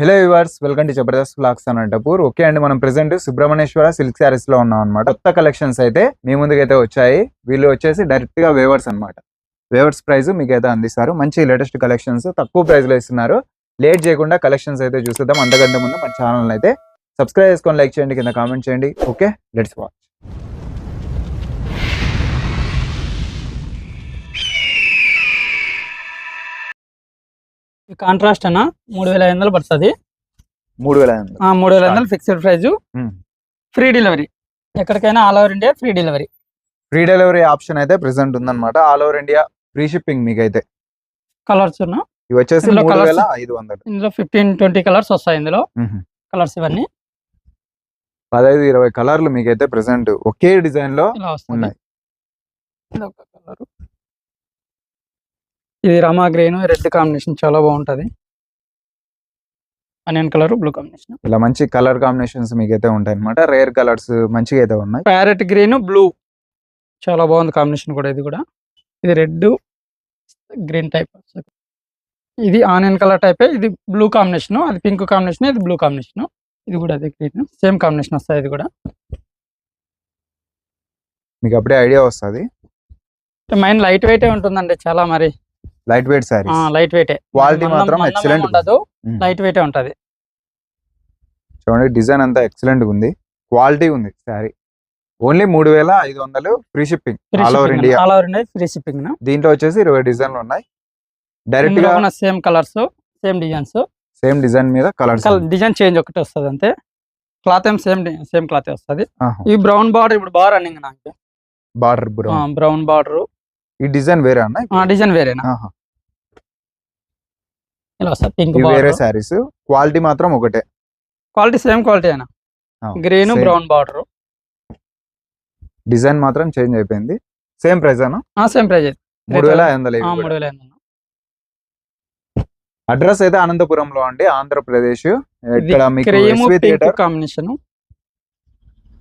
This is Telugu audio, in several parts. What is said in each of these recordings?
Hello viewers welcome to Jabardasth blogs Anantapur okay అండి మనం ప్రెసెంట్ సుబ్రహ్మణ్యేశ్వర సిల్క్ శారీస్లో ఉన్నాం అనమాట కొత్త కలెక్షన్స్ అయితే మీ ముందుకైతే వచ్చాయి. వీళ్ళు వచ్చేసి డైరెక్ట్గా వేవర్స్ అన్నమాట. వేవర్స్ ప్రైస్ మీకు అయితే అందిస్తారు. మంచి లేటెస్ట్ కలెక్షన్స్ తక్కువ ప్రైస్లో ఇస్తున్నారు. లేట్ చేయకుండా కలెక్షన్స్ అయితే చూసేద్దాం. అంతకంటే ముందు మన ఛానల్ అయితే సబ్స్క్రైబ్ చేసుకొని లైక్ చేయండి. కింద కామెంట్ చేయండి. ఓకే లెట్స్ వాచ్ ఈ కాంట్రాస్ట్ అన్న మూడు వేల ఐదు వందలు పడుతుంది. మూడు వేల మూడు వేల ఐదు వందలు ఫిక్స్డ్ ప్రైస్. ఫ్రీ డెలివరీ ఎక్కడికైనా all over India free delivery free delivery option అయితే ప్రెసెంట్ ఉందన్నమాట. All over India free shipping మీకు అయితే కలర్స్ ఉన్న? ఇవి వచ్చేసి ఇందులో మూడు వేల ఐదు వందలు. ఇందులో ఫిఫ్టీన్ ట్వంటీ కలర్స్ వస్తాయి ఇందులో. కలర్స్ ఇవన్నీ. పదహైదు ఇరవై కలర్లు మీకైతే ప్రెసెంట్ ఒకే డిజైన్లో ఉన్నాయి. కలర్ ఇది రమా గ్రీన్ రెడ్ కాంబినేషన్ చాలా బాగుంటది. Onion colour blue combination. ఇలా మంచి కలర్ కాంబినేషన్స్ మీకైతే ఉంటాయి అనమాట రేర్ కలర్స్ మంచిగా అయితే ఉన్నాయి. Parrot green blue. చాలా బాగుంది కాంబినేషన్ కూడా ఇది కూడా. ఇది రెడ్ గ్రీన్ టైప్. ఇది ఆనియన్ కలర్ టైప్ ఇది బ్లూ కాంబినేషన్. అది పింక్ కాంబినేషన్ ఇది బ్లూ కాంబినేషన్. ఇది కూడా అదే గ్రీన్. సేమ్ కాంబినేషన్ వస్తాయి ఇది కూడా. మీకు అప్పుడే ఐడియా వస్తుంది. మైండ్ లైట్ వెయిట్ ఉంటుందండి చాలా మరి. Light weight sarees. Light weight. Quality మాత్రం ఉండదు. Mm. లైట్ వెయిట్ ఉంటది. చూడండి డిజైన్ అంతా ఎక్సలెంట్ ఉంది. క్వాలిటీ ఉంది సారీ ఓన్లీ మూడు వేల ఐదు వందలు free shipping. All over India all over India free shipping దీంట్లో వచ్చేసి ఇరవై డిజైన్లు ఉన్నాయి. డైరెక్ట్గా same colours same designs same design మీద కలర్స్ డిజైన్ చేంజ్ ఒకటి వస్తుంది అంతే. క్లాత్ ఏం సేమ్ సేమ్ క్లాత్ వస్తుంది. ఈ బ్రౌన్ బార్డర్ ఇప్పుడు బాగా రన్నింగ్ నాకు బార్డర్ బ్రౌన్ బార్డర్ ఈ డిజైన్ వేరే అన్న డిజైన్ వేరేనా? ఆహా. ఇలా వస్తుంది పింక్ ఇవి వేరే సారీస్ క్వాలిటీ మాత్రం ఒకటే. క్వాలిటీ సేమ్ క్వాలిటీ అయినా. గ్రీన్. Brown border. డిజైన్ మాత్రం చేంజ్ అయిపోయింది. సేమ్ ప్రైస్ అన్న? సేమ్ ప్రైస్ మూడు వేల ఐదు వందలు ఇవి మూడు కూడా. వేల ఐదు వందలు. అడ్రస్ అయితే అనంతపురంలో అండి ఆంధ్రప్రదేశ్. ఇక్కడ మీకు కాంబినేషన్.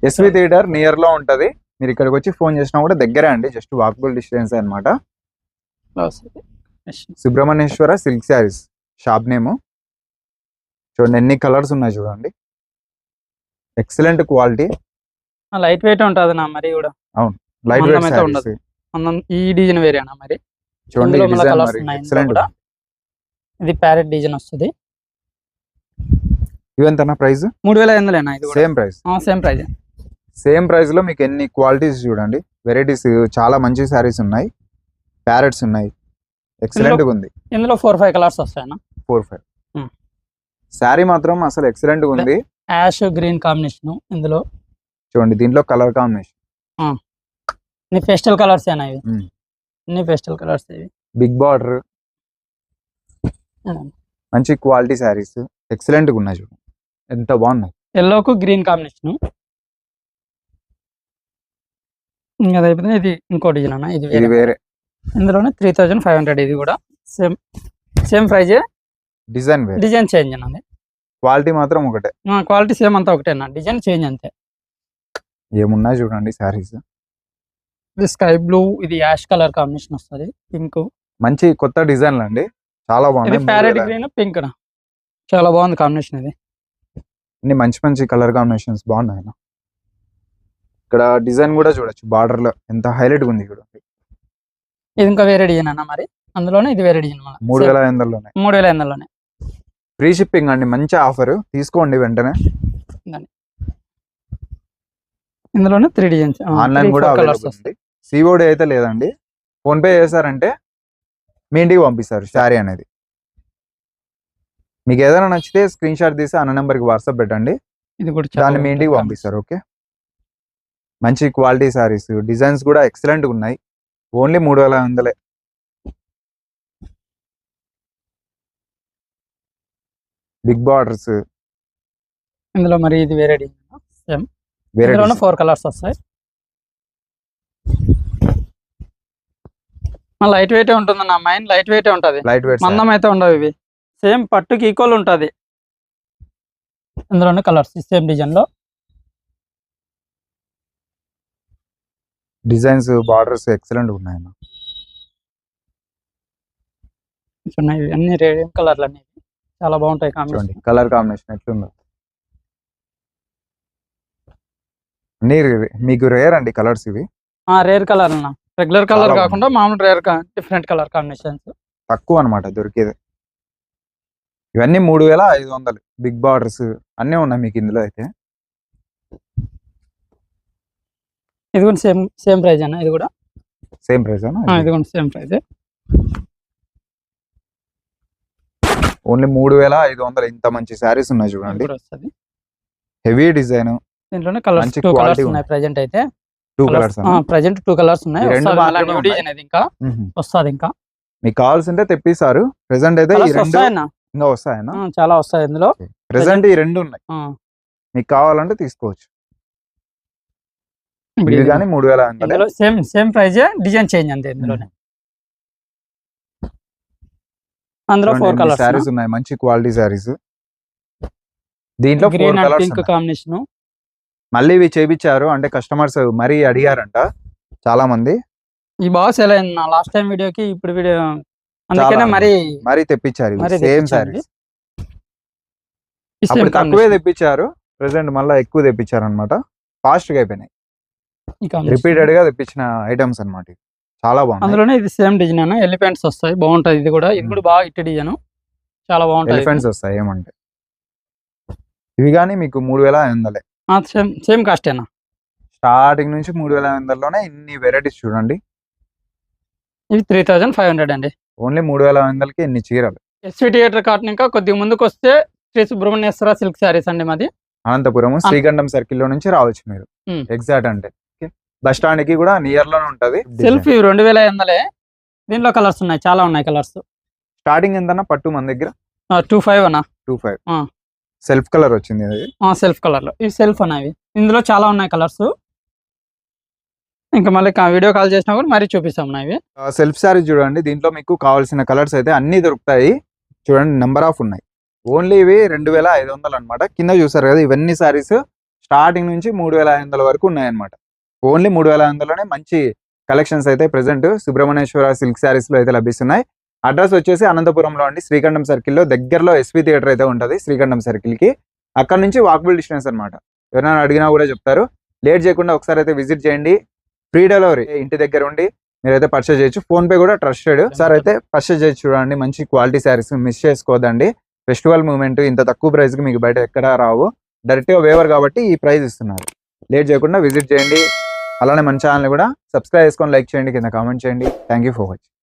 ఎస్వి థియేటర్ నియర్లో ఉంటది. మీరు ఇక్కడికి వచ్చి ఫోన్ చేసినా కూడా దగ్గరే అండి జస్ట్ వాకబుల్ డిస్టెన్స్ వస్తుంది Subrahmanyeswara silk sarees shop name. చూడండి ఎన్ని కలర్స్ ఉన్నాయి చూడండి. ఎక్సలెంట్ క్వాలిటీ లైట్ వెయిట్ ఉంటుంది నా మరి కూడా. లైట్ మందం వెయిట్ ఈ డిజైన్ వేరేనా మరి? చూడండి ఎక్సలెంట్ కూడా. ఇది ప్యారెట్ డిజైన్ వస్తుంది. ఇవెంతనా ప్రైస్? మూడు వేల ఐదు వందలేనా ఇది కూడా? Same price. Same price. Same ప్రైస్లో మీకు ఎన్ని క్వాలిటీస్ చూడండి. వెరైటీస్ చాలా మంచి శారీస్ ఉన్నాయి. ప్యారెట్స్ ఉన్నాయి. ఎక్సలెంట్గా ఉంది. ఇందులో four five colours వస్తాయన్న? Four five. Sari మాత్రం అసలు ఎక్సలెంట్గా ఉంది. యాష్ గ్రీన్ కాంబినేషన్ ఇందులో. చూడండి దీంట్లో కలర్ కాంబినేషన్ ఫెస్టల్ కలర్స్ ఇవి? ఫెస్టల్ కలర్స్ ఇవి బిగ్ బార్డర్ మంచి క్వాలిటీ శారీస్ ఎక్సలెంట్గా ఉన్నాయి చూడండి. ఎంత బాగున్నాయి. ఎల్లోకు గ్రీన్ కాంబినేషన్ ఇంకా అది అయిపోతే ఇది ఇంకో డిజైన్ అన్న ఇది ఇది వేరే. ఇందులోనే త్రీ థౌజండ్ ఫైవ్ హండ్రెడ్ ఇది కూడా. సేమ్ సేమ్ ప్రైజే డిజైన్ వేరే. డిజైన్ చేంజ్ అన్నది క్వాలిటీ మాత్రం ఒకటే. క్వాలిటీ సేమ్ అంతా ఒకటేనా డిజైన్ చేంజ్ అంతే. ఏమున్నాయి చూడండి శారీస్ ఇది స్కై బ్లూ ఇది యాష్ కలర్ కాంబినేషన్ వస్తుంది. పింక్ మంచి కొత్త డిజైన్లు అండి. చాలా బాగున్నాయి. ప్యారెట్ గ్రీన్ పింక్ చాలా బాగుంది కాంబినేషన్ ఇది. అన్ని మంచి మంచి కలర్ కాంబినేషన్స్ బాగున్నాయి అన్న. ఇక్కడ డిజైన్ కూడా చూడొచ్చు బార్డర్లో ఎంత హైలైట్ ఉంది చూడండి ఇది ఇంకా వేరే డిజైన్ అన్న మరి అందులోనే ఇది వేరే డిజైన్ మూడు వేల ఐదు వందలలోనే మూడు వేల ఎనిమిదిలోనే ఫ్రీ షిప్పింగ్ అండి మంచి ఆఫర్ తీసుకోండి వెంటనే. ఇందులోనే త్రీ డిజైన్స్ ఆన్లైన్ కూడా సిఓడి అయితే లేదండి. ఫోన్ పే చేశారంటే మీ ఇంటికి పంపిస్తారు శారీ అనేది. మీకు ఏదైనా నచ్చితే స్క్రీన్ షాట్ తీసి అన్న నెంబర్కి వాట్సాప్ పెట్టండి. ఇది కూడా చాలా దాన్ని మీ ఇంటికి పంపిస్తారు ఓకే? మంచి క్వాలిటీ సారీస్. డిజైన్స్ కూడా ఎక్సలెంట్ ఉన్నాయి. ఓన్లీ మూడు వేల వందలే. Big borders. ఇందులో మరి ఇది వేరే డిజైన్ వేరే ఫోర్ కలర్స్ వస్తాయి. లైట్ వెయిట్ ఉంటుంది నా మైండ్ లైట్ వెయిట్ ఉంటుంది. లైట్ వెయిట్ మందం అయితే ఉండవు ఇవి. సేమ్ పట్టుకి ఈక్వల్ ఉంటుంది. ఇందులోనే colours same design designs borders excellent ఉన్నాయి అన్న. ఉన్నాయి అన్ని రేడియం కలర్లు అన్ని చాలా బాగుంటాయి కాంబినేషన్. కలర్ కాంబినేషన్ ఎట్లుందో. అన్ని మీకు రేర్ అండి కలర్స్ ఇవి? రేర్ కలర్ అన్న. రెగ్యులర్ కలర్ కాకుండా మామూలు రేర్ డిఫరెంట్ కలర్ కాంబినేషన్స్. తక్కువ అన్నమాట దొరికేది. ఇవన్నీ మూడు వేల ఐదు వందలు. బిగ్ బార్డర్స్ అన్నీ ఉన్నాయి మీకు ఇందులో అయితే. ఇది కూడా సేమ్ సేమ్ ప్రైజ్ అన్న ఇది కూడా? సేమ్ ప్రైస్ ఆ, ఇది. కూడా సేమ్ ప్రైజ్. ఓన్లీ మూడు వేల ఐదు వందలు ఇంత మంచి శారీస్ ఉన్నాయి చూడండి. Heavy design. దీంట్లోనే కలర్స్ టూ కలర్స్. ఉన్నాయి ప్రెజెంట్ అయితే. Two colours present two colours ఉన్నాయి. రెండు design అది ఇంకా వస్తుంది ఇంకా. మీకు కావాల్సింటే తెప్పిస్తారు. ప్రెసెంట్ అయితే ఈ రెండు ఇంకా వస్తాయన్నా. చాలా వస్తాయి ఇందులో. ప్రెసెంట్ ఈ రెండు ఉన్నాయి. మీకు కావాలంటే తీసుకోవచ్చు. ఇది కానీ మూడు వేల. ఇందులో same same price design change అంతే ఇందులోనే. అందులో ఫోర్ ఎన్ని కలర్స్ శారీస్ ఉన్నాయి మంచి క్వాలిటీ శారీస్. దీంట్లో four green and pink combination మళ్ళీ ఇవి చేపించారు అంటే కస్టమర్స్ మరీ అడిగారంట చాలా మంది ఈ బాగా సెల్ అయింది? నా లాస్ట్ టైం వీడియోకి ఇప్పుడు వీడియో అందుకనే. మరి మరీ తెప్పించారు సేమ్ same అప్పుడు తక్కువే. తెప్పించారు ప్రెసెంట్ మళ్ళీ ఎక్కువ తెప్పించారు అనమాట ఫాస్ట్గా అయిపోయినాయి. రిపీటెడ్గా తెప్పించిన ఐటమ్స్ అన్నమాట ఇవి. చాలా బాగుంది అందులోనే ఇది సేమ్ డిజైన్ అన్న ఎలిఫెంట్స్ వస్తాయి బాగుంటది ఇది కూడా. ఇది Hmm. కూడా బాగా ఇట్టి డిజైన్. చాలా బాగుంటది ఎలిఫెంట్స్ వస్తాయి ఏమంటే. ఇవి కానీ మీకు మూడు వేల ఐదు వందలే. సేమ్ సేమ్ కాస్ట్ అన్న స్టార్టింగ్ నుంచి మూడు వేల ఐదు వందలలోనే ఇన్ని వెరైటీస్ చూడండి. ఇది త్రీ థౌజండ్ ఫైవ్ హండ్రెడ్ అండి. ఓన్లీ మూడు వేల ఐదు వందలకి ఇన్ని చీరలు. ఎస్వి థియేటర్ కాటన్ ఇంకా కొద్దిగా ముందుకు వస్తే శ్రీ సుబ్రహ్మణ్యేశ్వర సిల్క్ శారీస్ అండి మాది. అనంతపురం శ్రీకంఠం సర్కిల్లో నుంచి రావచ్చు మీరు. Hmm. ఎగ్జాక్ట్ అంటే. బస్ స్టాండ్కి కూడా నియర్లోనే ఉంటది. సెల్ఫ్ రెండు వేల ఐదు వందలే. దీంట్లో కలర్స్ ఉన్నాయి. చాలా ఉన్నాయి కలర్స్ స్టార్టింగ్ ఎంతన్నా? పట్టు మన దగ్గర? టూ ఫైవ్ అన్న. టూ ఫైవ్ ఆ. సెల్ఫ్ కలర్ వచ్చింది అది. సెల్ఫ్ కలర్లో. ఇవి సెల్ఫ్ అనేవి ఇందులో చాలా ఉన్నాయి కలర్స్ ఇంకా మళ్ళీ వీడియో కాల్ చేసినా కూడా మరీ చూపిస్తాం ఇవి. సెల్ఫ్ శారీ చూడండి. దీంట్లో మీకు కావాల్సిన కలర్స్ అయితే అన్ని దొరుకుతాయి. చూడండి నెంబర్ ఆఫ్ ఉన్నాయి. ఓన్లీ ఇవి రెండు వేల ఐదు వందలు అనమాట కింద చూసారు కదా ఇవన్నీ శారీస్ స్టార్టింగ్ నుంచి మూడు వేల ఐదు వందల వరకు ఉన్నాయన్నమాట. ఓన్లీ మూడు వేల ఐదు మంచి కలెక్షన్స్ అయితే ప్రెసెంట్ సుబ్రహ్మణ్యేశ్వర సిల్క్ శారీస్లో అయితే లభిస్తున్నాయి. అడ్రస్ వచ్చేసి అనంతపురంలో అండి. శ్రీకంఠం సర్కిల్లో దగ్గరలో ఎస్వి థియేటర్ అయితే ఉంటుంది శ్రీకంఠం సర్కిల్కి అక్కడ నుంచి వాకబుల్ డిస్టెన్స్ అనమాట ఎవరైనా అడిగినా కూడా చెప్తారు. లేట్ చేయకుండా ఒకసారి అయితే విజిట్ చేయండి. Free delivery. ఇంటి దగ్గర ఉండి మీరైతే పర్చేజ్ చేయొచ్చు. ఫోన్ పే కూడా ట్రస్టెడ్. సార్ అయితే పర్చేజ్ చేసి చూడండి. మంచి క్వాలిటీ శారీస్ మిస్ చేసుకోదండి ఫెస్టివల్ మూమెంట్ ఇంత తక్కువ ప్రైస్కి మీకు బయట ఎక్కడ రావు. డైరెక్ట్గా వేవర్ కాబట్టి ఈ ప్రైస్ ఇస్తున్నారు. లేట్ చేయకుండా విజిట్ చేయండి. అలానే మన ఛానల్ కూడా సబ్స్క్రైబ్ చేసుకొని లైక్ చేయండి కింద కామెంట్ చేయండి. Thank you for watching